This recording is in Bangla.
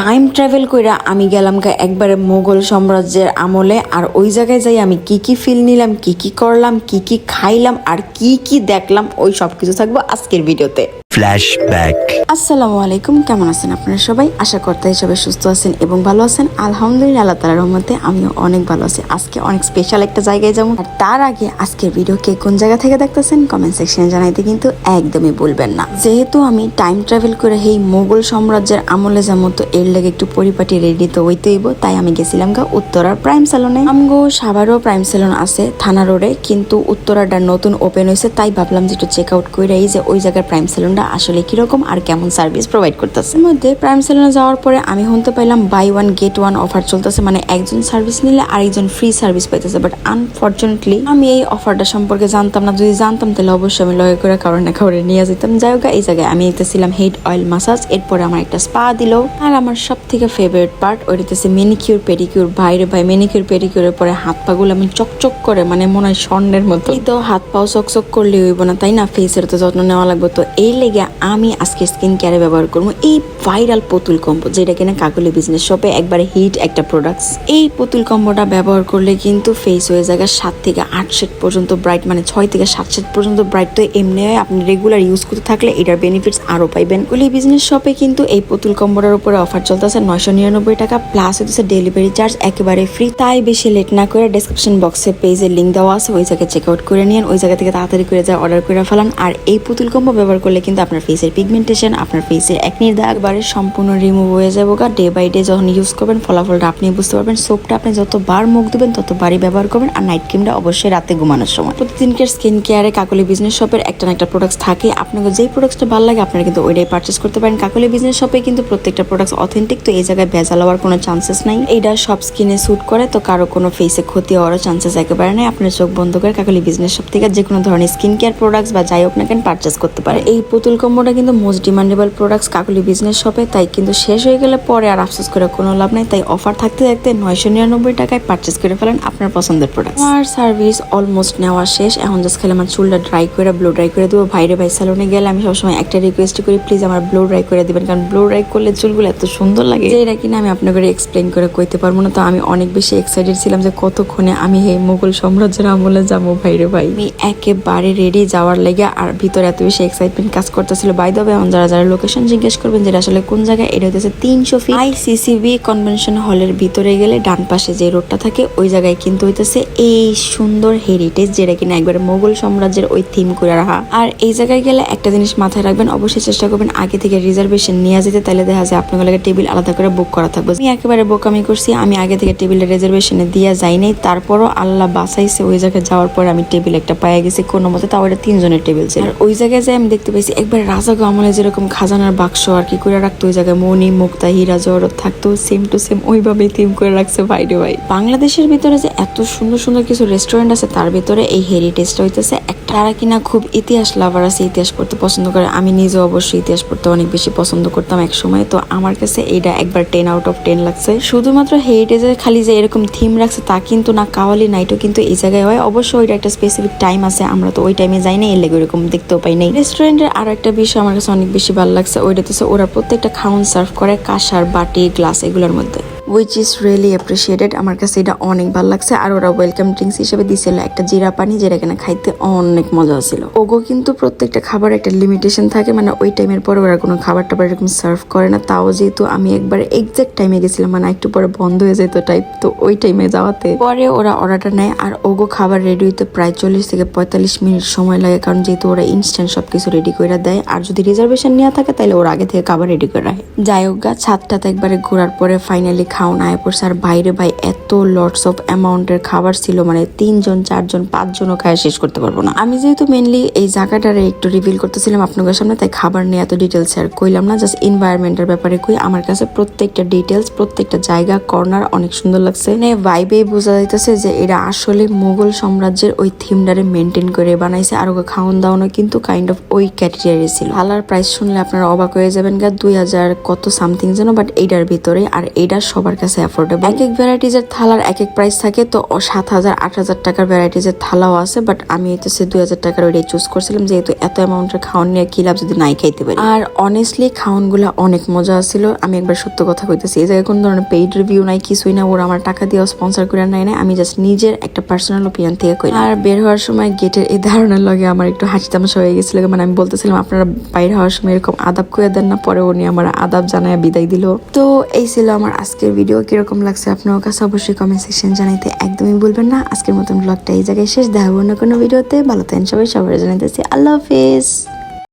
টাইম ট্রাভেল কইরা আমি গেলাম গা একবারে মোগল সাম্রাজ্যের আমলে, আর ওই জায়গায় যাই আমি কি কি ফিল নিলাম, কি কি করলাম, কি কি খাইলাম, আর কি কি দেখলাম, ওই সব কিছু থাকব আজকের ভিডিওতে Flashback. আসসালামু আলাইকুম, কেমন আছেন আপনারা সবাই? আশা করতে সবাই সুস্থ আছেন এবং ভালো আছেন। আলহামদুলিল্লাহ, আল্লাহ তালার রহমতে আমিও অনেক ভালো আছি। আজকে অনেক স্পেশাল একটা জায়গায় যাব। আর তার আগে আজকের ভিডিও কে কোন জায়গা থেকে দেখতেছেন? কমেন্ট সেকশনে জানাইতে কিন্তু একদমই ভুলবেন না। যেহেতু আমি টাইম ট্রাভেল করে এই মোগল সাম্রাজ্যের আমলে যেমন তো এর লেগে একটু পরিপাটি রেডি তো হইতে হইব। তাই আমি গেছিলাম গা উত্তরার প্রাইম সেলনে আমগো সাভারও প্রাইম সেলন আছে, থানা রোডে কিন্তু উত্তরাটা নতুন ওপেন হয়েছে তাই ভাবলাম যে একটু চেক আউট করে এই যে ওই জায়গার প্রাইম সেলনটা আসলে কীরকম আর কেমন সার্ভিস প্রোভাইড করতেছে? মধ্যে প্রাইম সেলনে যাওয়ার পরে আমি শুনতে পাইলাম buy one get one offer চলতেছে মানে একজন সার্ভিস নিলে আরেকজন ফ্রি সার্ভিস পাইতেছে। বাট আনফর্চুনেটলি আমি এই অফারটা সম্পর্কে জানতাম না। যদি জানতাম, তাহলে অবশ্যই আমি লগে করে কারণ না কারণে নিয়ে যেতাম। যাই হোক, এই জায়গায় আমি নিতেছিলাম হেড অয়েল মাসাজ এরপরে আমার একটা স্পা দিল। আর আমার সব থেকে ফেভারিট পার্ট ওইটাতে মেনিকিউর পেডিকিউর বাইরে ভাই মেনিকিউর পেডিকিউরের পরে হাত পাগুলো আমি চকচক করে মানে মনে হয় স্বর্ণের মতো। তো হাত পাও চকচক করলে হইব না, তাই না? ফেসের তো যত্ন নেওয়া লাগবে। তো এই লেগে আমি আজকে স্কিন কেয়ারে ব্যবহার করব। এই ভাইরাল পুতুল কম্বো, যেটা কিনা কাকুলি বিজনেস শপে একবারে হিট একটা প্রোডাক্টস এই পুতুল কম্বোটা ব্যবহার করলে কিন্তু ফেস হয়ে যায় সাত থেকে আট সেট পর্যন্ত ব্রাইট মানে ছয় থেকে সাত সেট পর্যন্ত ব্রাইট তো এমনি হয় আপনি রেগুলার ইউজ করতে থাকলে এটার বেনিফিটস আরও পাইবেন। কুলি বিজনেস শপে কিন্তু এই পুতুল কম্বোটার উপরে অফার চলতেছে নয়শো নিরানব্বই টাকা প্লাস হচ্ছে ডেলিভারি চার্জ একেবারে ফ্রি তাই বেশি লেট না করে ডেসক্রিপশন বক্সে পেজের লিঙ্ক দেওয়া আছে, ওই জায়গায় চেক আউট করে নিন ওই জায়গা থেকে তাড়াতাড়ি করে যা অর্ডার করে ফেলান। আর এই পুতুল কম্বো ব্যবহার করলে কিন্তু আপনার ফেসের পিগমেন্টেশন আপনার ফেসের একনির দাগ একবারে সম্পূর্ণ রিমুভ হয়ে যাব গা। ডে বাই ডে যখন ইউজ করবেন, ফলাফলটা আপনি বুঝতে পারবেন। সোপটা আপনি যতবার মুখ দেবেন ততবারই ব্যবহার করবেন। আর নাইট ক্রিমটা অবশ্যই রাতে ঘুমানোর সময়। প্রতিদিনকার স্কিন কেয়ারে কাকলি বিজনেস শপের একটা না একটা প্রোডাক্টস থাকে। আপনাকে যেই প্রোডাক্টসটা ভালো লাগে, আপনারা কিন্তু ওইটাই পারচেস করতে পারেন। কাকলি বিজনেস শপে কিন্তু প্রত্যেকটা প্রোডাক্টস অথেন্টিক তো এই জায়গায় ভেজাল হওয়ার কোনো চান্সেস নাই। এইটা সব স্কিনে স্যুট করে, তো কারও কোনো ফেসে ক্ষতি হওয়ারও চান্সেস একেবারে নেই। আপনার চোখ বন্ধ করে কাকলি বিজনেস শপ থেকে যে কোনো ধরনের স্কিন কেয়ার প্রোডাক্টস বা যাই হোক না কেন পারচেস করতে পারে। এই পুতুল কম্বোটা কিন্তু most demandable products Kakoli business শপে তাই কিন্তু শেষ হয়ে গেলে পরে আর আফসোস করে কোনো লাভ নাই তাই অফার থাকতে থাকতে নয়শো নিরানব্বই টাকায় পারচেস করে ফেলেন আপনার পছন্দের প্রোডাক্ট আমার সার্ভিস অলমোস্ট নেওয়া শেষ এখন জাস্ট খালি আমার চুলটা ড্রাই করে ব্লো ড্রাই করে দেবো। বাইরে ভাই স্যালনে গেলে আমি সবসময় একটা রিকোয়েস্ট করি প্লিজ আমার ব্লো ড্রাই করে দিবেন কারণ ব্লো ড্রাই করলে চুলগুলো এত সুন্দর লাগে। যে এটা কিনা আমি আপনাকে এক্সপ্লেন করে কইতে পারব না তো আমি অনেক বেশি এক্সাইটেড ছিলাম যে কতক্ষণে আমি এই মোগল সাম্রাজ্যের আমলে যাব ভাইরে ভাই। আমি একেবারে রেডি যাওয়ার লেগে আর ভিতরে এত বেশি এক্সাইটমেন্ট কাজ করতেছিল বাই দবে যারা যারা লোকেশন জিজ্ঞেস করবেন যেটা আসলে কোন জায়গায়, এটা হচ্ছে তিনশো ফিট আইসিসিবি কনভেনশন হলের ভিতরে গেলে ডান পাশে যে রোডটা থাকে, ওই জায়গায় কিন্তু হইতেছে এই সুন্দর হেরিটেজ যেটা কিনা একবার মোগল সাম্রাজ্যের ওই থিম করে রাখা। আর এই জায়গায় গেলে একটা জিনিস মাথায় রাখবেন, অবশ্যই চেষ্টা করবেন আগে থেকে রিজার্ভেশন নিয়ে যেতে, তাহলে দেখা যায় আপনার লাগে টেবিল আলাদা করে বুক করা থাকবে। আমি একেবারে বোকামি করছি, আমি আগে থেকে টেবিলের রিজার্ভেশনে দিয়া যাই নাই, তারপরও আল্লাহ বাসাইছে ওই জায়গায় যাওয়ার পর আমি টেবিল একটা পায়ে গেছি, কোনো মতে তাও এটা তিনজনের টেবিল ছিল। আর ওই জায়গায় যে আমি দেখতে পাইছি একবার রাজা আমলে যেরকম খাজানার বাক্স আর কি করে রাখতো, ওই জায়গায় মনি মুক্তা হীরা জহরত থাকতো সেম টু সেম ওইভাবেই থিম করে রাখছে বাইরে ভাই বাংলাদেশের ভিতরে যে এত সুন্দর সুন্দর কিছু রেস্টুরেন্ট আছে, তার ভিতরে এই হেরিটেজটা হইতেছে তারা কিনা খুব ইতিহাস লাভার আছে, ইতিহাস পড়তে পছন্দ করে। আমি নিজে অবশ্যই ইতিহাস পড়তে অনেক বেশি পছন্দ করতাম এক সময় তো আমার কাছে এটা একবার টেন আউট অফ টেন লাগছে। শুধুমাত্র হেরিটেজে খালি যে এরকম থিম রাখছে তা কিন্তু না, কাওয়ালি নাইটও কিন্তু এই জায়গায় হয়। অবশ্যই ওইটা একটা স্পেসিফিক টাইম আছে, আমরা তো ওই টাইমে যাই না এর লেগে ওইরকম দেখতেও পাই নাই। রেস্টুরেন্টের আরও একটা বিষয় আমার কাছে অনেক বেশি ভালো লাগছে, ওইটাতে ওরা প্রত্যেকটা খাউন সার্ভ করে কাঁসার বাটি গ্লাস এগুলোর মধ্যে। উইচ ইজ রিয়েলি অ্যাপ্রিসিয়েটেড আমার কাছে এটা অনেক ভালো লাগছে। আর ওরা ওয়েলকাম ড্রিঙ্কস হিসেবে দিছিল একটা জিরা পানি, যেটা কিনা খাইতে অনেক মজা ছিল। ওগো কিন্তু প্রত্যেকটা খাবার একটা লিমিটেশন থাকে মানে ওই টাইমের পরে ওরা কোনো খাবার টাবার এরকম সার্ভ করে না। তাও যেহেতু আমি একবার এক্সাক্ট টাইমে গেছিলাম মানে একটু পরে বন্ধ হয়ে যেত টাইপ তো ওই টাইমে যাওয়াতে পরে ওরা অর্ডারটা নেয়। আর ওগো খাবার রেডি হইতে প্রায় চল্লিশ থেকে পঁয়তাল্লিশ মিনিট সময় লাগে, কারণ যেহেতু ওরা ইনস্ট্যান্ট সবকিছু রেডি করে দেয়। আর যদি রিজার্ভেশন নেওয়া থাকে তাহলে ওরা আগে থেকে খাবার রেডি করে রাখে। যাই হোক গা ছাদটাতে একবারে ঘোরার পরে ফাইনালি খাওন আয় পড়ছে আর বাইরে ভাই এত লটস অফ অ্যামাউন্টের খাবার ছিল মানে তিনজন, চারজন, পাঁচজনও খায়, শেষ করতে পারব না। আমি যেহেতু মেনলি এই জায়গাটারে একটু রিভিল করতেছিলাম আপনাদের সামনে, তাই খাবার নিয়ে এত ডিটেলস শেয়ার কইলাম না জাস্ট এনভায়রনমেন্টের ব্যাপারে কই, আমার কাছে প্রত্যেকটা ডিটেলস প্রত্যেকটা জায়গা কর্নার অনেক সুন্দর লাগছে। মানে ভাইবেই বোঝা যাইতেছে যে এরা আসলে মুঘল সাম্রাজ্যের ওই থিমটারে মেনটেন করে বানাইছে, আর ওকে খাওয়ান দাওয়ানো কিন্তু কাইন্ড অফ ওই ক্যাটেগরি ছিল। হালার প্রাইস শুনলে আপনারা অবাক হয়ে যাবেন গা, দুই হাজার কত সামথিং যেন বাট এইটার ভিতরে, আর এইটা সব সবার কাছে অ্যাফোর্ডেবল এক এক ভ্যারাইটিজের থালার এক এক প্রাইস থাকে, তো সাত হাজার, আট হাজার টাকার ভ্যারাইটিজের থালাও আছে বাট আমি তো সে দুই হাজার টাকার ওইটাই চুজ করছিলাম, যেহেতু এত অ্যামাউন্টের খাওয়ান নিয়ে কি লাভ যদি নাই খাইতে পারি। আর অনেস্টলি খাওয়ানগুলো অনেক মজা ছিল আমি একবার সত্য কথা কইতেছি, এই জায়গায় কোনো ধরনের পেইড রিভিউ নাই, কিছুই না, ওরা আমার টাকা দিয়ে স্পন্সর করে নাই না আমি জাস্ট নিজের একটা পার্সোনাল ওপিনিয়ন থেকে কই আর বের হওয়ার সময় গেটের এই ধারণার লগে আমার একটু হাসি তামাশা হয়ে গেছিল মানে আমি বলতেছিলাম, আপনারা বাইরে হওয়ার সময় এরকম আদাব করে দেন না, পরে উনি আমার আদাব জানায় বিদায় দিল। তো এই ছিল আমার আজকের ভিডিও কীরকম লাগছে আপনার কাছে অবশ্যই কমেন্ট সেকশন জানাইতে একদমই বলবেন না। আজকের মতন ব্লগটা এই জায়গায় শেষ। দেখা অন্য কোনো ভিডিওতে। ভালো থাকেন সবাই। সবাই জানাইতেছি আল্লাহ হাফেজ।